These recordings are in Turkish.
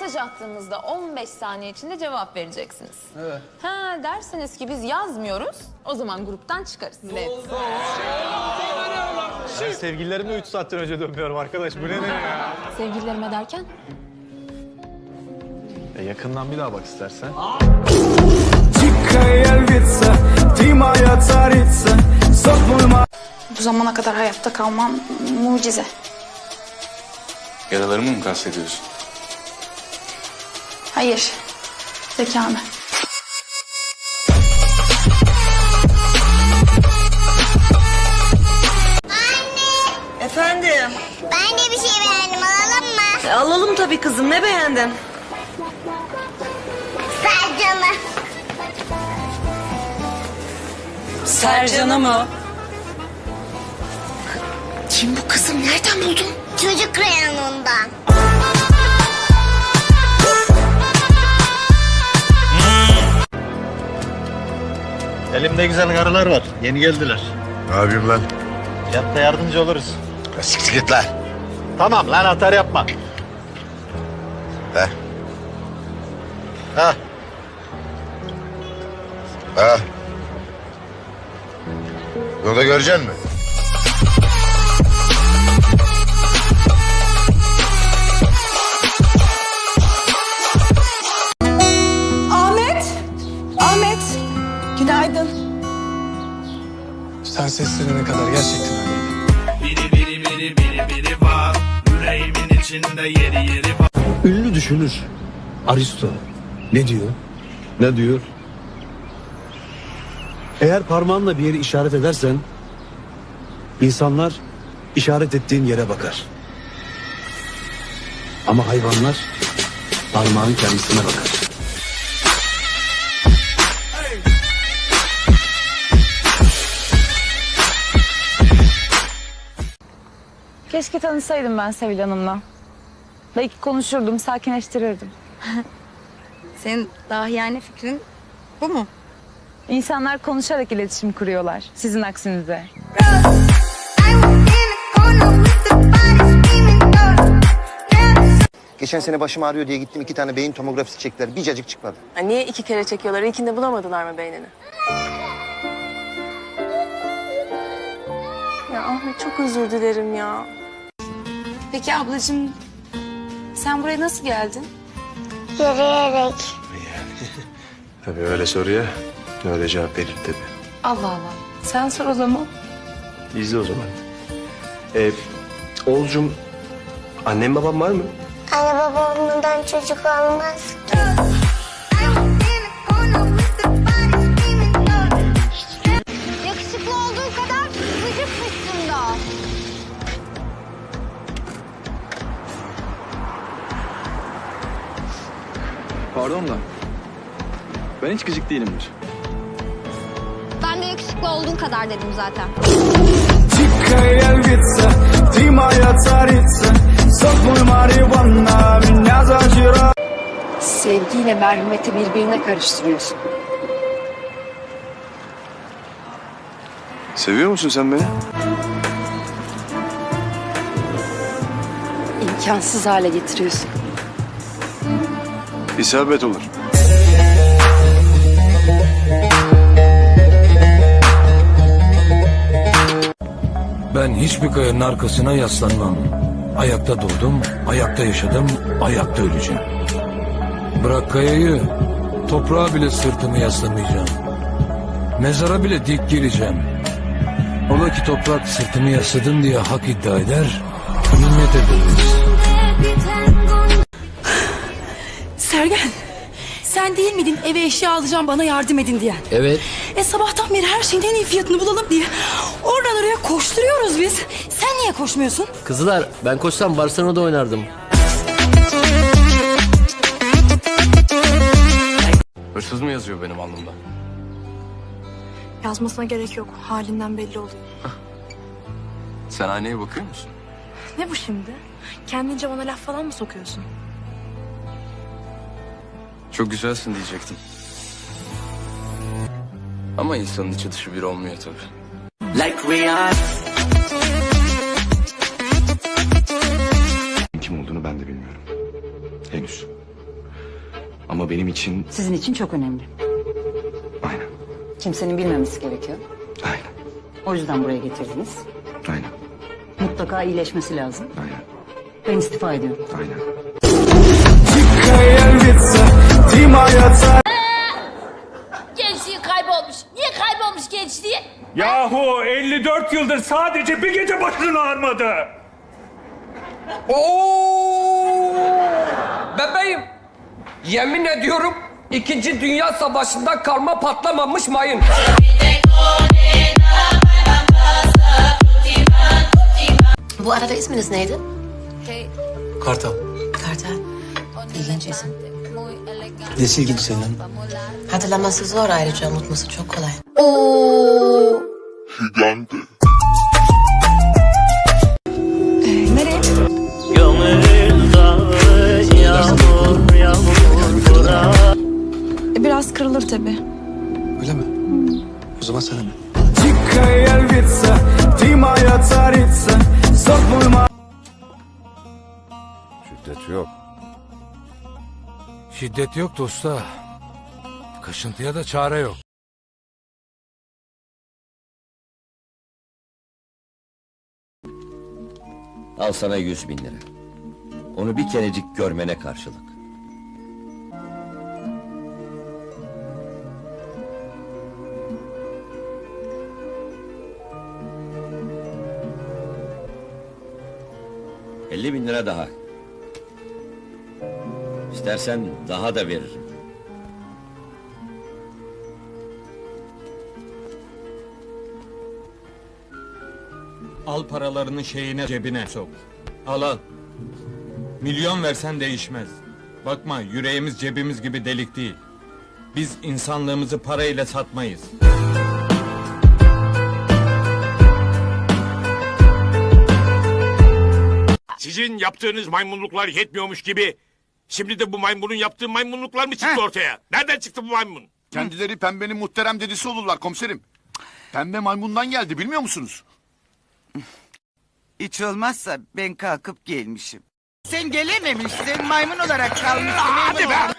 mesaj attığımızda 15 saniye içinde cevap vereceksiniz. Evet. Ha derseniz ki biz yazmıyoruz. O zaman gruptan çıkarız. Evet. Ben sevgililerimle 3 saatten önce dönmüyorum arkadaş. Bu ne ne ya? Sevgililerime derken? E, yakından bir daha bak istersen. Bu zamana kadar hayatta kalmam mucize. Yaralarımı mı kastediyorsun? Hayır. Zekanı. Efendim. Ben de bir şey beğendim alalım mı? E, alalım tabii kızım. Ne beğendin? Sercan'ı. Sercan'ı mı? Kim bu kızım? Nereden buldun? Çocuk reyonundan. Elimde güzel karılar var. Yeni geldiler. Ne yapayım lan? Yap da yardımcı oluruz. Ya siktir git lan. Tamam lan atar yapma. He. Ha. Ha. Bunu da göreceksin mi? Seslenene kadar gerçekten öyleydi. Biri biri biri biri biri var Yüreğimin içinde yeri yeri var Ünlü düşünür. Aristo. Ne diyor? Ne diyor? Eğer parmağınla bir yeri işaret edersen insanlar işaret ettiğin yere bakar. Ama hayvanlar parmağın kendisine bakar. Keşke tanışsaydım ben Sevil Hanım'la. Belki konuşurdum, sakinleştirirdim. Senin dahiyane fikrin bu mu? İnsanlar konuşarak iletişim kuruyorlar, sizin aksinize. Geçen sene başım ağrıyor diye gittim iki tane beyin tomografisi çektiler. Bir cacık çıkmadı. Ha, niye iki kere çekiyorlar? İlkinde bulamadılar mı beynini? Ya Ahmet çok özür dilerim ya. Peki ablacığım sen buraya nasıl geldin? Yürüyerek. Tabii öyle soruya öyle cevap verir tabii. Allah Allah. Sen sor o zaman. İzle o zaman. Ee, Oğulcum, annem babam var mı? Anne baba olmadan çocuk olmaz ki. hiç gıcık değilimdir. Ben de yakışıklı olduğun kadar dedim zaten. Sevgiyle merhameti birbirine karıştırıyorsun. Seviyor musun sen beni? İmkansız hale getiriyorsun. İsabet olur. Ben hiçbir kayanın arkasına yaslanmam. Ayakta doğdum, ayakta yaşadım, ayakta öleceğim. Bırak kayayı, toprağa bile sırtımı yaslamayacağım. Mezara bile dik gireceğim. Ola ki toprak sırtımı yasladın diye hak iddia eder, minnet ederiz. Sergen sen değil miydin eve eşya alacağım bana yardım edin diyen? Evet. E sabahtan beri her şeyin en iyi fiyatını bulalım diye. Oradan oraya koşturuyoruz biz. Sen niye koşmuyorsun? Kızlar, ben koşsam Barcelona'da oynardım. Hırsız mı yazıyor benim alnımda? Yazmasına gerek yok. Halinden belli oluyor. Sen aynaya bakıyor musun? Ne bu şimdi? Kendince bana laf falan mı sokuyorsun? Çok güzelsin diyecektim. Ama insanın içi dışı bir olmuyor tabii. Like Rihanna Kim olduğunu ben de bilmiyorum. Henüz. Ama benim için Sizin için çok önemli. aynen. Kimsenin bilmemesi gerekiyor. Aynen. O yüzden buraya getirdiniz. Aynen. Mutlaka iyileşmesi lazım. Aynen. Ben istifa ediyorum. Aynen. Yahu 54 yıldır sadece bir gece başını ağrımadı. Bebeğim. Yemin ediyorum İkinci Dünya Savaşı'nda karma patlamamış mayın. Bu arada isminiz neydi? Kartal. Kartal. İlginç isim. Nesi ilginç senin? Hatırlaması zor ayrıca unutması çok kolay. Biraz kırılır tabii. Öyle mi? O zaman sana ne? Şiddet yok. Şiddet yok dosta. Kaşıntıya da çare yok. Al sana yüz bin lira. Onu bir kerecik görmene karşılık. Elli bin lira daha. İstersen daha da veririm. Al paralarını şeyine cebine sok. Al al. Milyon versen değişmez. Bakma yüreğimiz cebimiz gibi delik değil. Biz insanlığımızı parayla satmayız. Sizin yaptığınız maymunluklar yetmiyormuş gibi... ...şimdi de bu maymunun yaptığı maymunluklar mı çıktı ortaya? Nereden çıktı bu maymun? Kendileri pembenin muhterem dedisi olurlar komiserim. Pembe maymundan geldi bilmiyor musunuz? Hiç olmazsa ben kalkıp gelmişim. Sen gelememişsin maymun olarak kalmışsın. Hadi be!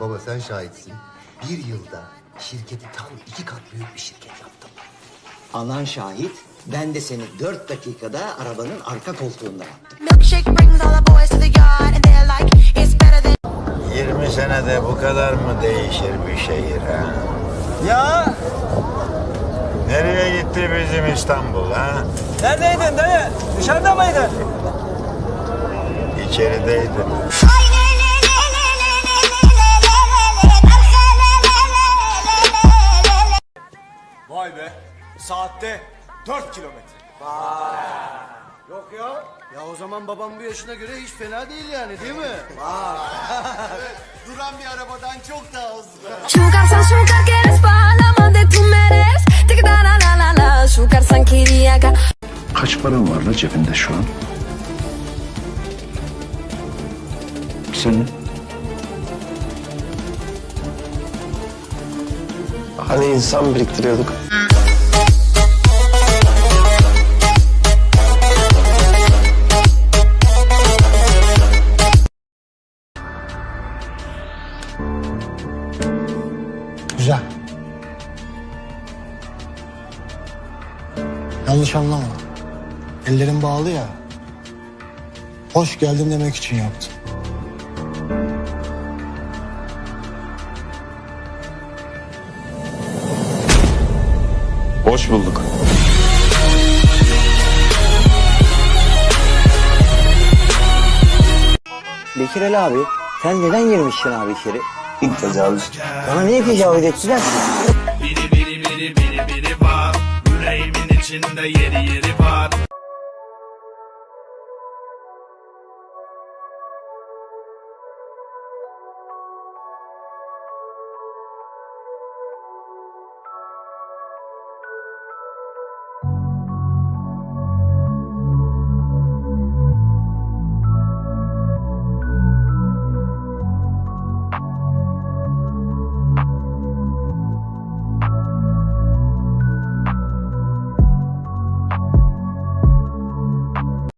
Baba sen şahitsin. Bir yılda şirketi tam iki kat büyük bir şirket yaptım. Alan şahit, ben de seni dört dakikada arabanın arka koltuğunda yaptım. 20 senede bu kadar mı değişir bir şehir ha? Ya Nereye gitti bizim İstanbul ha? neredeydin dayı? Dışarıda mıydın? İçerideydim. Vay be. Saatte 4 kilometre. Yok ya. Ya o zaman babam bu yaşına göre hiç fena değil yani değil mi? Duran bir arabadan çok daha hızlı. Şukarsan şukar quieres palama de tu meres. Tic da la la la la. Şukarsan kiriaka. Kaç paran var la cebinde şu an? Senin? Hani insan biriktiriyorduk. Bağlı ya. Hoş geldin demek için yaptım. Hoş bulduk. Bekir Ali abi, sen neden girmişsin abi içeri? İlk tecavüz. Bana niye tecavüz ettiler? Biri biri biri biri biri var. Yüreğimin içinde yeri yeri var.